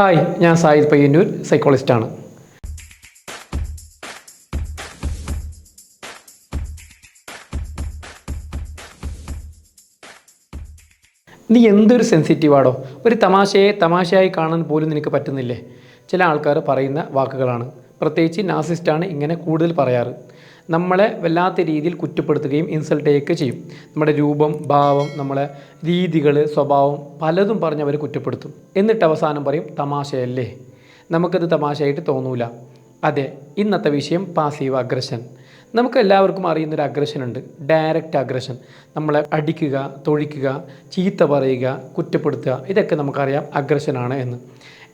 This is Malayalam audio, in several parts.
ഹായ് ഞാൻ സായിദ് പയ്യന്നൂർ സൈക്കോളജിസ്റ്റാണ് നീ എന്തൊരു സെൻസിറ്റീവാടോ ഒരു തമാശയെ തമാശയായി കാണാൻ പോലും നിനക്ക് പറ്റുന്നില്ലേ? ചില ആൾക്കാർ പറയുന്ന വാക്കുകളാണ്. പ്രത്യേകിച്ച് നാസിസ്റ്റാണ് ഇങ്ങനെ കൂടുതൽ പറയാറ്. നമ്മളെ വല്ലാത്ത രീതിയിൽ കുറ്റപ്പെടുത്തുകയും ഇൻസൾട്ട് ചെയ്യുകയൊക്കെ ചെയ്യും. നമ്മുടെ രൂപം ഭാവം നമ്മളെ രീതികൾ സ്വഭാവം പലതും പറഞ്ഞ് അവർ കുറ്റപ്പെടുത്തും. എന്നിട്ട് അവസാനം പറയും തമാശയല്ലേ? നമുക്കത് തമാശയായിട്ട് തോന്നൂല. അതെ ഇന്നത്തെ വിഷയം പാസീവ് അഗ്രഷൻ നമുക്ക് എല്ലാവർക്കും അറിയുന്നൊരു അഗ്രഷൻ ഉണ്ട് ഡയറക്റ്റ് അഗ്രഷൻ നമ്മളെ അടിക്കുക തൊഴിക്കുക ചീത്ത പറയുക കുറ്റപ്പെടുത്തുക ഇതൊക്കെ നമുക്കറിയാം അഗ്രഷനാണ് എന്ന്.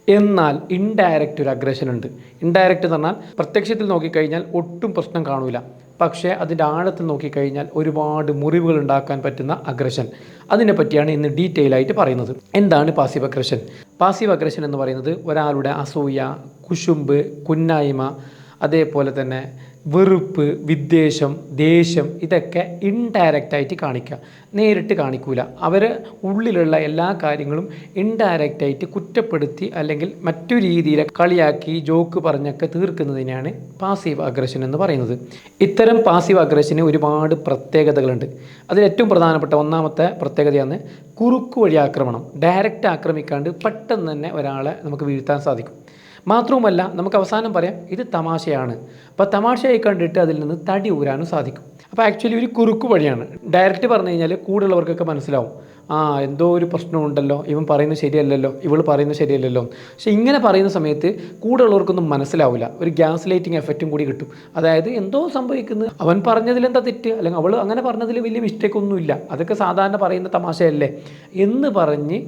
എന്നാൽ ഇൻഡയറക്റ്റ് ഒരു അഗ്രഷൻ ഉണ്ട്. ഇൻഡയറക്റ്റ് എന്ന് പറഞ്ഞാൽ പ്രത്യക്ഷത്തിൽ നോക്കിക്കഴിഞ്ഞാൽ ഒട്ടും പ്രശ്നം കാണൂല. പക്ഷേ അതിന്റെ ആഴത്തിൽ നോക്കിക്കഴിഞ്ഞാൽ ഒരുപാട് മുറിവുകൾ ഉണ്ടാക്കാൻ പറ്റുന്ന അഗ്രഷൻ അതിനെ പറ്റിയാണ് ഇന്ന് ഡീറ്റെയിൽ ആയിട്ട് പറയുന്നത്. എന്താണ് പാസീവ് അഗ്രഷൻ പാസീവ് അഗ്രഷൻ എന്ന് പറയുന്നത് ഒരാളുടെ അസൂയ കുശുമ്പ് കുന്നായ്മ അതേപോലെ തന്നെ വെറുപ്പ് വിദ്വേഷം ദേഷ്യം ഇതൊക്കെ ഇൻഡയറക്റ്റായിട്ട് കാണിക്കുക. നേരിട്ട് കാണിക്കൂല. അവർ ഉള്ളിലുള്ള എല്ലാ കാര്യങ്ങളും ഇൻഡയറക്റ്റായിട്ട് കുറ്റപ്പെടുത്തി അല്ലെങ്കിൽ മറ്റു രീതിയിൽ കളിയാക്കി ജോക്ക് പറഞ്ഞൊക്കെ തീർക്കുന്നതിനാണ് പാസീവ് അഗ്രഷൻ എന്ന് പറയുന്നത്. ഇത്തരം പാസീവ് അഗ്രഷന് ഒരുപാട് പ്രത്യേകതകളുണ്ട്. അതിൽ ഏറ്റവും പ്രധാനപ്പെട്ട ഒന്നാമത്തെ പ്രത്യേകതയാണ് കുറുക്കു വഴി ആക്രമണം. ഡയറക്റ്റ് ആക്രമിക്കാണ്ട് പെട്ടെന്ന് തന്നെ ഒരാളെ നമുക്ക് വീഴ്ത്താൻ സാധിക്കും. മാത്രവുമല്ല നമുക്ക് അവസാനം പറയാം ഇത് തമാശയാണ്. അപ്പോൾ തമാശയായി കണ്ടിട്ട് അതിൽ നിന്ന് തടി ഊരാനും സാധിക്കും. അപ്പോൾ ആക്ച്വലി ഒരു കുറുക്ക് വഴിയാണ്. ഡയറക്റ്റ് പറഞ്ഞു കഴിഞ്ഞാൽ കൂടുതലുള്ളവർക്കൊക്കെ മനസ്സിലാവും. ആ എന്തോ ഒരു പ്രശ്നമുണ്ടല്ലോ ഇവൻ പറയുന്നത് ശരിയല്ലല്ലോ ഇവൾ പറയുന്നത് ശരിയല്ലല്ലോ. പക്ഷേ ഇങ്ങനെ പറയുന്ന സമയത്ത് കൂടുതലുള്ളവർക്കൊന്നും മനസ്സിലാവില്ല ഒരു ഗ്യാസ് ലൈറ്റിംഗ് എഫക്റ്റും കൂടി കിട്ടും. അതായത് എന്തോ സംഭവിക്കുന്നത് അവൻ പറഞ്ഞതിൽ എന്താ തെറ്റ്? അല്ലെങ്കിൽ അവൾ അങ്ങനെ പറഞ്ഞതിൽ വലിയ മിസ്റ്റേക്ക് ഒന്നുമില്ല. അതൊക്കെ സാധാരണ പറയുന്ന തമാശയല്ലേ? എന്ന് പറഞ്ഞ്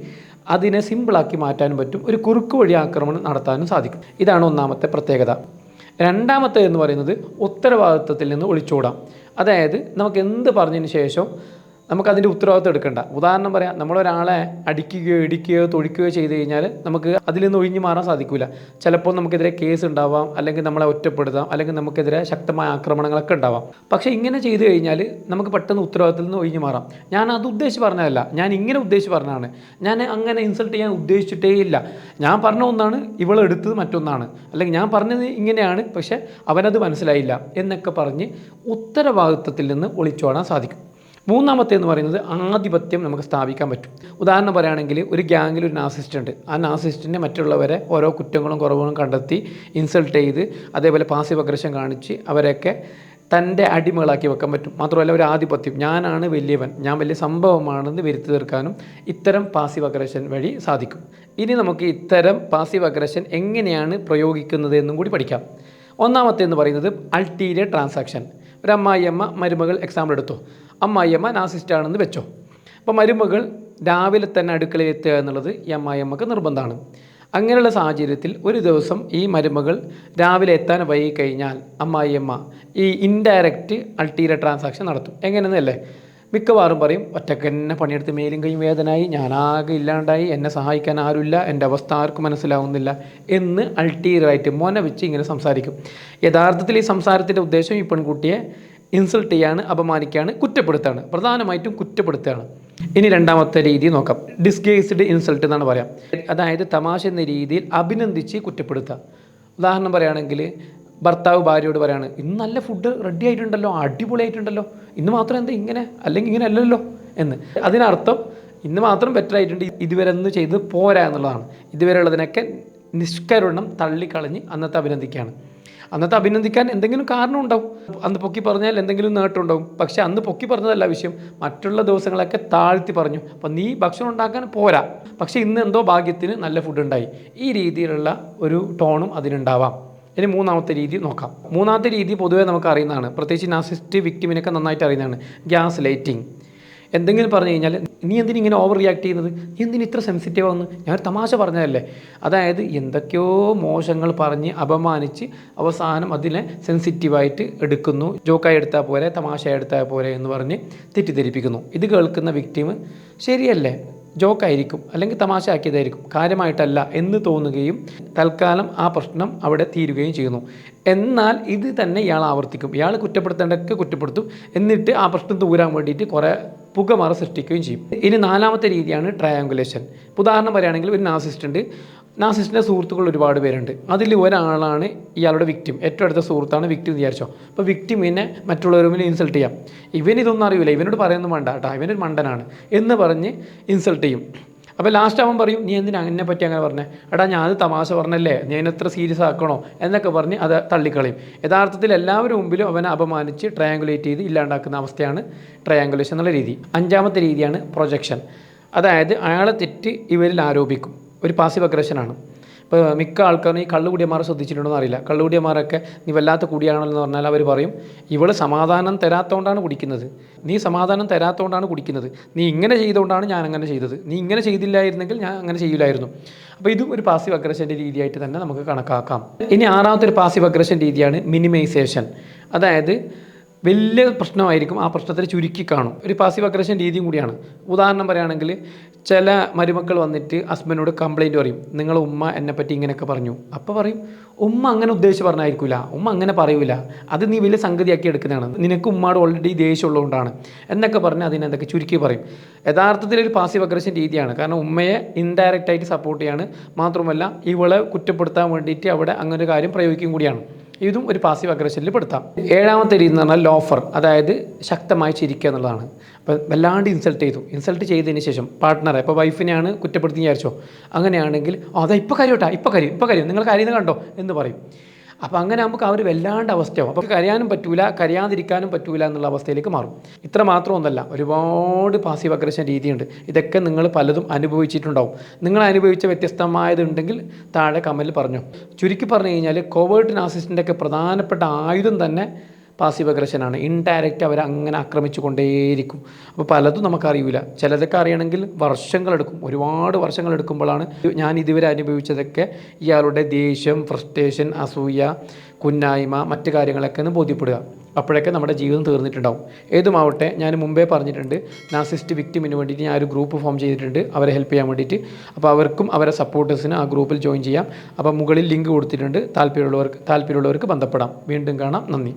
അതിനെ സിമ്പിളാക്കി മാറ്റാനും പറ്റും. ഒരു കുറുക്ക് വഴി ആക്രമണം നടത്താനും സാധിക്കും. ഇതാണ് ഒന്നാമത്തെ പ്രത്യേകത. രണ്ടാമത്തെ എന്ന് പറയുന്നത് ഉത്തരവാദിത്വത്തിൽ നിന്ന് ഒളിച്ചോടാം. അതായത് നമുക്ക് എന്ത് പറഞ്ഞതിന് ശേഷം നമുക്കതിന്റെ ഉത്തരവാദിത്വം എടുക്കണ്ട. ഉദാഹരണം പറയാം നമ്മളൊരാളെ അടിക്കുകയോ ഇടിക്കുകയോ തൊഴിക്കുകയോ ചെയ്ത് കഴിഞ്ഞാൽ നമുക്ക് അതിൽ നിന്ന് ഒഴിഞ്ഞു മാറാൻ സാധിക്കില്ല ചിലപ്പോൾ നമുക്കെതിരെ കേസ് ഉണ്ടാവാം അല്ലെങ്കിൽ നമ്മളെ ഒറ്റപ്പെടുത്താം അല്ലെങ്കിൽ നമുക്കെതിരെ ശക്തമായ ആക്രമണങ്ങളൊക്കെ ഉണ്ടാവാം. പക്ഷേ ഇങ്ങനെ ചെയ്തു കഴിഞ്ഞാൽ നമുക്ക് പെട്ടെന്ന് ഉത്തരവാദിത്തത്തിൽ നിന്ന് ഒഴിഞ്ഞു മാറാം. ഞാൻ അത് ഉദ്ദേശിച്ച് പറഞ്ഞതല്ല. ഞാൻ ഇങ്ങനെ ഉദ്ദേശിച്ച് പറഞ്ഞതാണ്. ഞാൻ അങ്ങനെ ഇൻസൾട്ട് ചെയ്യാൻ ഉദ്ദേശിച്ചിട്ടേ ഇല്ല. ഞാൻ പറഞ്ഞ ഒന്നാണ് ഇവളെടുത്തത് മറ്റൊന്നാണ്. അല്ലെങ്കിൽ ഞാൻ പറഞ്ഞത് ഇങ്ങനെയാണ് പക്ഷേ അവനത് മനസ്സിലായില്ല എന്നൊക്കെ പറഞ്ഞ് ഉത്തരവാദിത്വത്തിൽ നിന്ന് ഒളിച്ചോടാൻ സാധിക്കും. മൂന്നാമത്തെ എന്ന് പറയുന്നത് ആധിപത്യം നമുക്ക് സ്ഥാപിക്കാൻ പറ്റും. ഉദാഹരണം പറയുകയാണെങ്കിൽ ഒരു ഗ്യാങ്ങിൽ ഒരു നാസിസ്റ്റ് ഉണ്ട്. ആ നാസിസ്റ്റിനെ മറ്റുള്ളവരെ ഓരോ കുറ്റങ്ങളും കുറവുകളും കണ്ടെത്തി ഇൻസൾട്ട് ചെയ്ത് അതേപോലെ പാസീവ് അഗ്രഷൻ കാണിച്ച് അവരെയൊക്കെ തന്റെ അടിമകളാക്കി വെക്കാൻ പറ്റും. മാത്രമല്ല ഒരു ആധിപത്യം. ഞാനാണ് വലിയവൻ. ഞാൻ വലിയ സംഭവമാണെന്ന് വരുത്തി തീർക്കാനും ഇത്തരം പാസീവ് അഗ്രഷൻ വഴി സാധിക്കും. ഇനി നമുക്ക് ഇത്തരം പാസീവ് അഗ്രഷൻ എങ്ങനെയാണ് പ്രയോഗിക്കുന്നത് എന്നും കൂടി പഠിക്കാം. ഒന്നാമത്തെ എന്ന് പറയുന്നത് അൾട്ടീരിയർ ട്രാൻസാക്ഷൻ. ഒരു അമ്മായിയമ്മ മരുമകൾ എക്സാമ്പിൾ എടുത്തു. അമ്മായിയമ്മ നാസിസ്റ്റാണെന്ന് വെച്ചോ. അപ്പോൾ മരുമകൾ രാവിലെ തന്നെ അടുക്കളയിൽ എത്തുക എന്നുള്ളത് ഈ അമ്മായിയമ്മക്ക് നിർബന്ധമാണ്. അങ്ങനെയുള്ള സാഹചര്യത്തിൽ ഒരു ദിവസം ഈ മരുമകൾ രാവിലെ എത്താൻ വൈകി കഴിഞ്ഞാൽ അമ്മായിയമ്മ ഈ ഇൻഡയറക്റ്റ് അൾട്ടീര ട്രാൻസാക്ഷൻ നടത്തും. എങ്ങനെയെന്നല്ലേ? മിക്കവാറും പറയും ഒറ്റയ്ക്ക് എന്നെ പണിയെടുത്ത് മേലും കൈയും വേദനായി ഞാനാകെ ഇല്ലാണ്ടായി എന്നെ സഹായിക്കാൻ ആരുമില്ല എന്റെ അവസ്ഥ ആർക്കും മനസ്സിലാവുന്നില്ല എന്ന് അൾട്ടീരിയറായിട്ട് മോന ഇങ്ങനെ സംസാരിക്കും. യഥാർത്ഥത്തിൽ ഈ സംസാരത്തിന്റെ ഉദ്ദേശം ഈ പെൺകുട്ടിയെ ഇൻസൾട്ട് ചെയ്യാണ് അപമാനിക്കുകയാണ് കുറ്റപ്പെടുത്താണ് പ്രധാനമായിട്ടും കുറ്റപ്പെടുത്തുകയാണ്. ഇനി രണ്ടാമത്തെ രീതി നോക്കാം. ഡിസ്ഗേസ്ഡ് ഇൻസൾട്ട് എന്നാണ് പറയാം. അതായത് തമാശ എന്ന രീതിയിൽ അഭിനന്ദിച്ച് കുറ്റപ്പെടുത്തുക. ഉദാഹരണം പറയുകയാണെങ്കിൽ ഭർത്താവ് ഭാര്യയോട് പറയാണ് ഇന്ന് നല്ല ഫുഡ് റെഡി ആയിട്ടുണ്ടല്ലോ അടിപൊളിയായിട്ടുണ്ടല്ലോ. ഇന്ന് മാത്രം എന്താ ഇങ്ങനെ? അല്ലെങ്കിൽ ഇങ്ങനെ അല്ലല്ലോ? എന്ന്. അതിനർത്ഥം ഇന്ന് മാത്രം ബെറ്റർ ആയിട്ടുണ്ട് ഇതുവരെ ഒന്ന് ചെയ്ത് പോരാ എന്നുള്ളതാണ്. ഇതുവരെ ഉള്ളതിനൊക്കെ നിഷ്കരുണം തള്ളിക്കളഞ്ഞ് അന്നത്തെ അഭിനന്ദിക്കുകയാണ്. അന്നത്തെ അഭിനന്ദിക്കാൻ എന്തെങ്കിലും കാരണം ഉണ്ടാവും. അന്ന് പൊക്കി പറഞ്ഞാൽ എന്തെങ്കിലും നേട്ടമുണ്ടാവും പക്ഷേ അന്ന് പൊക്കി പറഞ്ഞതല്ല വിഷയം. മറ്റുള്ള ദിവസങ്ങളൊക്കെ താഴ്ത്തി പറഞ്ഞു. അപ്പം നീ ഭക്ഷണം ഉണ്ടാക്കാൻ പോരാ. പക്ഷേ ഇന്ന് എന്തോ ഭാഗ്യത്തിന് നല്ല ഫുഡ് ഉണ്ടായി. ഈ രീതിയിലുള്ള ഒരു ടോണും അതിനുണ്ടാവാം. ഇനി മൂന്നാമത്തെ രീതി നോക്കാം. മൂന്നാമത്തെ രീതി പൊതുവേ നമുക്ക് അറിയുന്നതാണ്. പ്രത്യേകിച്ച് നാസിസ്റ്റ് വിക്ടിമിനൊക്കെ നന്നായിട്ട് അറിയുന്നതാണ്. ഗ്യാസ് ലൈറ്റിംഗ് എന്തെങ്കിലും പറഞ്ഞു കഴിഞ്ഞാൽ നീ എന്തിനു ഇങ്ങനെ ഓവർ റിയാക്ട് ചെയ്യുന്നത്? നീ എന്തിനു ഇത്ര സെൻസിറ്റീവ് ആവുന്നു? ഞാൻ ഒരു തമാശ പറഞ്ഞതല്ലേ? അതായത് എന്തൊക്കെയോ മോശങ്ങൾ പറഞ്ഞ് അപമാനിച്ച് അവസാനം അതിനെ സെൻസിറ്റീവായിട്ട് എടുക്കുന്നു. ജോക്കായി എടുത്താൽ പോലെ തമാശയായി എടുത്താൽ പോലെ എന്ന് പറഞ്ഞ് തെറ്റിദ്ധരിപ്പിക്കുന്നു. ഇത് കേൾക്കുന്ന വിക്ടിം ശരിയല്ലേ? ജോക്കായിരിക്കും അല്ലെങ്കിൽ തമാശ ആക്കിയതായിരിക്കും. കാര്യമായിട്ടല്ല എന്ന് തോന്നുകയും തൽക്കാലം ആ പ്രശ്നം അവിടെ തീരുകയും ചെയ്യുന്നു. എന്നാൽ ഇത് തന്നെ ഇയാൾ ആവർത്തിക്കും. ഇയാൾ കുറ്റപ്പെടുത്തേണ്ടതൊക്കെ കുറ്റപ്പെടുത്തും. എന്നിട്ട് ആ പ്രശ്നം തൂരാൻ വേണ്ടിയിട്ട് കുറേ പുകമറ സൃഷ്ടിക്കുകയും ചെയ്യും. ഇനി നാലാമത്തെ രീതിയാണ് ട്രയാങ്കുലേഷൻ ഉദാഹരണം പറയുകയാണെങ്കിൽ ഒരു നാസിസ്റ്റ് ഉണ്ട്. നാസിസ്റ്റിന്റെ സുഹൃത്തുക്കൾ ഒരുപാട് പേരുണ്ട്. അതിൽ ഒരാളാണ് ഇയാളുടെ വിക്ടിം ഏറ്റവും അടുത്ത സുഹൃത്താണ് വിക്ടിം വിചാരിച്ചോ. അപ്പോൾ വിക്ടിമിനെ മറ്റുള്ളവർ മുന്നിൽ ഇൻസൾട്ട് ചെയ്യാം. ഇവൻ ഇതൊന്നും അറിയില്ല. ഇവനോട് പറയുന്നത് വേണ്ട കേട്ടോ. ഇവനൊരു മണ്ടനാണ് എന്ന് പറഞ്ഞ് ഇൻസൾട്ട് ചെയ്യും. അപ്പോൾ ലാസ്റ്റ് അവൻ പറയും നീ എന്തിനാ എന്നെ പറ്റി അങ്ങനെ പറഞ്ഞേ? എടാ ഞാൻ അത് തമാശ പറഞ്ഞല്ലേ? ഞാൻ എത്ര സീരിയസ് ആക്കണോ? എന്നൊക്കെ പറഞ്ഞ് അത് തള്ളിക്കളയും. യഥാർത്ഥത്തിൽ എല്ലാവരും മുമ്പിലും അവനെ അപമാനിച്ച് ട്രയാങ്കുലേറ്റ് ചെയ്ത് ഇല്ലാണ്ടാക്കുന്ന അവസ്ഥയാണ് ട്രയാങ്കുലേഷൻ എന്നുള്ള രീതി. അഞ്ചാമത്തെ രീതിയാണ് പ്രൊജക്ഷൻ അതായത് അയാളെ തെറ്റ് ഇവരിൽ ആരോപിക്കും. ഒരു പാസീവ് അഗ്രഷനാണ് ഇപ്പോൾ മിക്ക ആൾക്കാരും ഈ കള്ളുകുടിയന്മാരെ ശ്രദ്ധിച്ചിട്ടുണ്ടോ അറിയില്ല. കള്ളുകുടിയന്മാരൊക്കെ നീ വല്ലാത്ത കുടിയാണെന്ന് പറഞ്ഞാൽ അവർ പറയും ഇവൾ സമാധാനം തരാത്തതുകൊണ്ടാണ് കുടിക്കുന്നത്. നീ സമാധാനം തരാത്തതുകൊണ്ടാണ് കുടിക്കുന്നത്. നീ ഇങ്ങനെ ചെയ്തുകൊണ്ടാണ് ഞാൻ അങ്ങനെ ചെയ്തത്. നീ ഇങ്ങനെ ചെയ്തില്ലായിരുന്നെങ്കിൽ ഞാൻ അങ്ങനെ ചെയ്യില്ലായിരുന്നു അപ്പോൾ ഇതും ഒരു പാസീവ് അഗ്രഷന്റെ രീതിയായിട്ട് തന്നെ നമുക്ക് കണക്കാക്കാം. ഇനി ആറാമത്തെ ഒരു പാസീവ് അഗ്രഷൻ രീതിയാണ് മിനിമൈസേഷൻ അതായത് വലിയ പ്രശ്നമായിരിക്കും ആ പ്രശ്നത്തിൽ ചുരുക്കി കാണും. ഒരു പാസീവ് അഗ്രഷൻ രീതിയും കൂടിയാണ്. ഉദാഹരണം പറയുകയാണെങ്കിൽ ചില മരുമക്കൾ വന്നിട്ട് ഹസ്ബൻഡിനോട് കംപ്ലൈന്റ് പറയും നിങ്ങൾ ഉമ്മ എന്നെ പറ്റി ഇങ്ങനെയൊക്കെ പറഞ്ഞു. അപ്പോൾ പറയും ഉമ്മ അങ്ങനെ ഉദ്ദേശിച്ച് പറഞ്ഞായിരിക്കില്ല ഉമ്മ അങ്ങനെ പറയൂല. അത് നീ വലിയ സംഗതിയാക്കി എടുക്കുന്നതാണ്. നിനക്ക് ഉമ്മയോട് ഓൾറെഡി ദേഷ്യമുള്ളതുകൊണ്ടാണ്. എന്നൊക്കെ പറഞ്ഞ് അതിനെന്തൊക്കെ ചുരുക്കി പറയും. യഥാർത്ഥത്തിൽ ഒരു പാസീവ് അഗ്രഷൻ രീതിയാണ്. കാരണം ഉമ്മയെ ഇൻഡയറക്റ്റായിട്ട് സപ്പോർട്ട് ചെയ്യാണ്. മാത്രമല്ല ഇവളെ കുറ്റപ്പെടുത്താൻ വേണ്ടിയിട്ട് അവിടെ അങ്ങനെ ഒരു കാര്യം പ്രയോഗിക്കും കൂടിയാണ്. ഇതും ഒരു പാസീവ് അഗ്രഷനിൽ പെടുത്താം. ഏഴാമത്തെ രീതി എന്ന് പറഞ്ഞാൽ ലോഫർ അതായത് ശക്തമായി ചിരിക്കുക എന്നുള്ളതാണ്. അപ്പോൾ വല്ലാണ്ട് ഇൻസൾട്ട് ചെയ്തു. ഇൻസൾട്ട് ചെയ്തതിന് ശേഷം പാർട്ട്ണറെ ഇപ്പോൾ വൈഫിനെയാണ് കുറ്റപ്പെടുത്തി വിചാരിച്ചോ? അങ്ങനെയാണെങ്കിൽ അതാ ഇപ്പോൾ കരയോട്ടാ ഇപ്പോൾ കാര്യം ഇപ്പോൾ കാര്യം നിങ്ങൾ കാര്യം കണ്ടോ? എന്ന് പറയും. അപ്പോൾ അങ്ങനെ നമുക്ക് അവർ വല്ലാണ്ട് അവസ്ഥയാവും. അപ്പോൾ കരയാനും പറ്റൂല കരയാതിരിക്കാനും പറ്റൂല എന്നുള്ള അവസ്ഥയിലേക്ക് മാറും. ഇത്ര മാത്രമൊന്നല്ല ഒരുപാട് പാസീവ് അഗ്രഷൻ രീതിയുണ്ട്. ഇതൊക്കെ നിങ്ങൾ പലതും അനുഭവിച്ചിട്ടുണ്ടാവും. നിങ്ങൾ അനുഭവിച്ച വ്യത്യസ്തമായതുണ്ടെങ്കിൽ താഴെ കമന്റിൽ പറഞ്ഞു. ചുരുക്കി പറഞ്ഞു കഴിഞ്ഞാൽ കോവേർട്ട് നാസിസ്റ്റിന്റെ ഒക്കെ പ്രധാനപ്പെട്ട ആയുധം തന്നെ പാസീവ് അഗ്രഷനാണ് ഇൻഡയറക്റ്റ് അവർ അങ്ങനെ ആക്രമിച്ചു കൊണ്ടേയിരിക്കും അപ്പോൾ പലതും നമുക്കറിയില്ല ചിലതൊക്കെ അറിയണമെങ്കിൽ വർഷങ്ങളെടുക്കും. ഒരുപാട് വർഷങ്ങളെടുക്കുമ്പോഴാണ് ഞാൻ ഇതുവരെ അനുഭവിച്ചതൊക്കെ ഇയാളുടെ ദേഷ്യം ഫ്രസ്ട്രേഷൻ അസൂയ കുന്നായ്മ മറ്റു കാര്യങ്ങളൊക്കെ ഒന്ന് ബോധ്യപ്പെടുക. അപ്പോഴൊക്കെ നമ്മുടെ ജീവിതം തീർന്നിട്ടുണ്ടാവും. ഏതുമാവട്ടെ ഞാൻ മുമ്പേ പറഞ്ഞിട്ടുണ്ട് നാസിസ്റ്റ് വിക്ടിമിന് വേണ്ടിയിട്ട് ഞാൻ ഒരു ഗ്രൂപ്പ് ഫോം ചെയ്തിട്ടുണ്ട്. അവരെ ഹെൽപ്പ് ചെയ്യാൻ വേണ്ടിയിട്ട്. അപ്പോൾ അവർക്കും അവരെ സപ്പോർട്ടേഴ്സിന് ആ ഗ്രൂപ്പിൽ ജോയിൻ ചെയ്യാം. അപ്പോൾ മുകളിൽ ലിങ്ക് കൊടുത്തിട്ടുണ്ട്. താല്പര്യമുള്ളവർക്ക് താല്പര്യമുള്ളവർക്ക് ബന്ധപ്പെടാം. വീണ്ടും കാണാം. നന്ദി.